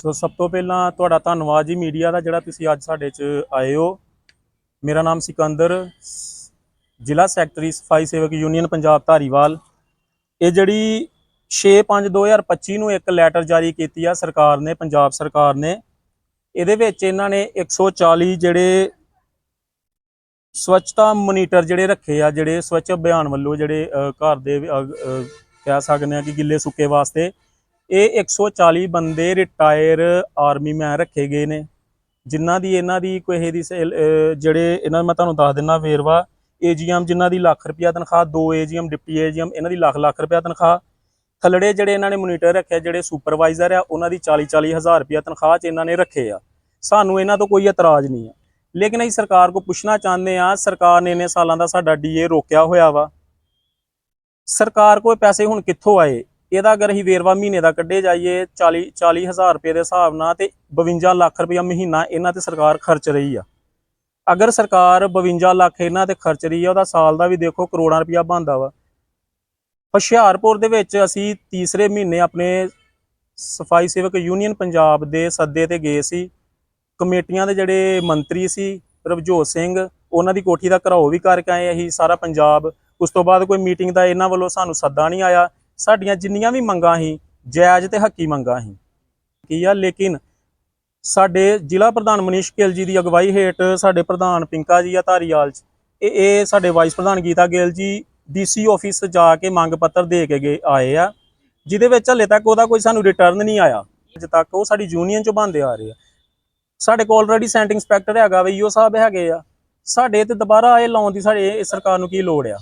ਸੋ ਸਭ ਤੋਂ ਪਹਿਲਾਂ ਤੁਹਾਡਾ ਧੰਨਵਾਦ ਜੀ ਮੀਡੀਆ ਦਾ ਜਿਹੜਾ ਤੁਸੀਂ ਅੱਜ ਸਾਡੇ 'ਚ ਆਏ ਹੋ। ਮੇਰਾ ਨਾਮ ਸਿਕੰਦਰ ਜ਼ਿਲ੍ਹਾ ਸੈਕਟਰੀ ਸਫ਼ਾਈ ਸੇਵਕ ਯੂਨੀਅਨ ਪੰਜਾਬ ਧਾਰੀਵਾਲ। ਇਹ ਜਿਹੜੀ 6/5/2025 ਨੂੰ ਇੱਕ ਲੈਟਰ ਜਾਰੀ ਕੀਤੀ ਆ ਸਰਕਾਰ ਨੇ ਪੰਜਾਬ ਸਰਕਾਰ ਨੇ। ਇਹਦੇ ਵਿੱਚ ਇਹਨਾਂ ਨੇ 140 ਜਿਹੜੇ ਸਵੱਛਤਾ ਮੋਨੀਟਰ ਜਿਹੜੇ ਰੱਖੇ ਆ, ਜਿਹੜੇ ਸਵੱਛ ਅਭਿਆਨ ਵੱਲੋਂ ਜਿਹੜੇ ਘਰ ਦੇ ਕਹਿ ਸਕਦੇ ਆ ਕਿ ਗਿੱਲੇ ਸੁੱਕੇ ਵਾਸਤੇ, ਇਹ 140 ਬੰਦੇ ਰਿਟਾਇਰ ਆਰਮੀ ਮੈਨ ਰੱਖੇ ਗਏ ਨੇ। ਜਿਨ੍ਹਾਂ ਦੀ, ਇਹਨਾਂ ਦੀ ਕੋਈ ਦੀ ਸੇਲ- ਜਿਹੜੇ ਇਹਨਾਂ ਮੈਂ ਤੁਹਾਨੂੰ ਦੱਸ ਦਿੰਨਾ ਵੇਰਵਾ, ਏਜੀਐਮ ਜਿਨ੍ਹਾਂ ਦੀ ਲੱਖ ਰੁਪਿਆ ਤਨਖਾਹ, ਦੋ ਏਜੀਐਮ, ਡਿਪਟੀ ਏਜੀਐਮ, ਇਹਨਾਂ ਦੀ ਲੱਖ ਲੱਖ ਰੁਪਿਆ ਤਨਖਾਹ। ਥੱਲੜੇ ਜਿਹੜੇ ਇਹਨਾਂ ਨੇ ਮੋਨੀਟਰ ਰੱਖਿਆ ਜਿਹੜੇ ਸੁਪਰਵਾਈਜ਼ਰ ਆ, ਉਹਨਾਂ ਦੀ 40 40 ਹਜ਼ਾਰ ਰੁਪਿਆ ਤਨਖਾਹ 'ਚ ਇਹਨਾਂ ਨੇ ਰੱਖੇ ਆ। ਸਾਨੂੰ ਇਹਨਾਂ ਤੋਂ ਕੋਈ ਇਤਰਾਜ਼ ਨਹੀਂ ਆ। ਲੇਕਿਨ ਅਸੀਂ ਸਰਕਾਰ ਕੋ ਪੁੱਛਣਾ ਚਾਹੁੰਦੇ ਆ ਸਰਕਾਰ ਨੇ ਇੰਨੇ ਸਾਲਾਂ ਦਾ ਸਾਡਾ ਡੀਏ ਰੋਕਿਆ ਹੋਇਆ ਵਾ। ਸਰਕਾਰ ਕੋਲ ਪੈਸੇ ਹੁਣ ਕਿੱਥੋਂ ਆਏ? ਇਹਦਾ ਅਗਰ ਅਸੀਂ ਵੇਰਵਾ ਮਹੀਨੇ ਦਾ ਕੱਢੇ ਜਾਈਏ 40 40 ਹਜ਼ਾਰ ਰੁਪਏ ਦੇ ਹਿਸਾਬ ਨਾਲ ਤੇ 52 ਲੱਖ ਰੁਪਇਆ ਮਹੀਨਾ ਇਹਨਾਂ ਤੇ ਸਰਕਾਰ ਖਰਚ ਰਹੀ ਆ। ਅਗਰ ਸਰਕਾਰ 52 ਲੱਖ ਇਹਨਾਂ ਤੇ ਖਰਚ ਰਹੀ ਆ, ਉਹਦਾ ਸਾਲ ਦਾ ਵੀ ਦੇਖੋ ਕਰੋੜਾਂ ਰੁਪਇਆ ਬਣਦਾ ਵਾ। ਹੁਸ਼ਿਆਰਪੁਰ ਦੇ ਵਿੱਚ ਅਸੀਂ ਤੀਸਰੇ ਮਹੀਨੇ ਆਪਣੇ ਸਫ਼ਾਈ ਸੇਵਕ ਯੂਨੀਅਨ ਪੰਜਾਬ ਦੇ ਸੱਦੇ ਤੇ ਗਏ ਸੀ। ਕਮੇਟੀਆਂ ਦੇ ਜਿਹੜੇ ਮੰਤਰੀ ਸੀ, ਰਵਜੋਤ ਸਿੰਘ, ਉਹਨਾਂ ਦੀ ਕੋਠੀ ਦਾ ਘਰਾਓ ਵੀ ਕਰਕੇ ਆਏ ਅਸੀਂ ਸਾਰਾ ਪੰਜਾਬ। ਉਸ ਤੋਂ ਬਾਅਦ ਕੋਈ ਮੀਟਿੰਗ ਦਾ ਇਹਨਾਂ ਵੱਲੋਂ ਸਾਨੂੰ ਸੱਦਾ ਨਹੀਂ ਆਇਆ। ਸਾਡੀਆਂ ਜਿੰਨੀਆਂ ਵੀ ਮੰਗਾਂ ਸੀ, ਜਾਇਜ਼ ਤੇ ਹੱਕੀ ਮੰਗਾਂ ਸੀ। ਕੀ ਆ, ਲੇਕਿਨ ਸਾਡੇ ਜ਼ਿਲ੍ਹਾ ਪ੍ਰਧਾਨ ਮਨੀਸ਼ ਗਿੱਲ ਜੀ ਦੀ ਅਗਵਾਈ ਹੇਠ ਸਾਡੇ ਪ੍ਰਧਾਨ ਪਿੰਕਾ ਜੀ ਆ ਧਾਰੀਵਾਲ ਚ ਇਹ ਇਹ ਸਾਡੇ ਵਾਈਸ ਪ੍ਰਧਾਨ ਗੀਤਾ ਗਿੱਲ ਜੀ ਡੀਸੀ ਆਫਿਸ ਜਾ ਕੇ ਮੰਗ ਪੱਤਰ ਦੇ ਕੇ ਗਏ, ਆਏ ਆ। ਜਿਹਦੇ ਵਿੱਚ ਹਲੇ ਤੱਕ ਉਹਦਾ ਕੋਈ ਸਾਨੂੰ ਰਿਟਰਨ ਨਹੀਂ ਆਇਆ। ਅਜੇ ਤੱਕ ਉਹ ਸਾਡੀ ਯੂਨੀਅਨ ਚ ਬੰਦੇ ਆ ਰਹੇ ਆ। ਸਾਡੇ ਕੋਲ ਆਲਰੇਡੀ ਸੈਂਟ ਇੰਸਪੈਕਟਰ ਹੈਗਾ ਵੀ, ਈਓ ਸਾਹਿਬ ਹੈਗੇ ਆ। ਸਾਡੇ ਤੇ ਦੁਬਾਰਾ ਇਹ ਲਾਉਣ ਦੀ ਸਾਡੇ ਇਹ ਸਰਕਾਰ ਨੂੰ ਕੀ ਲੋੜ ਆ?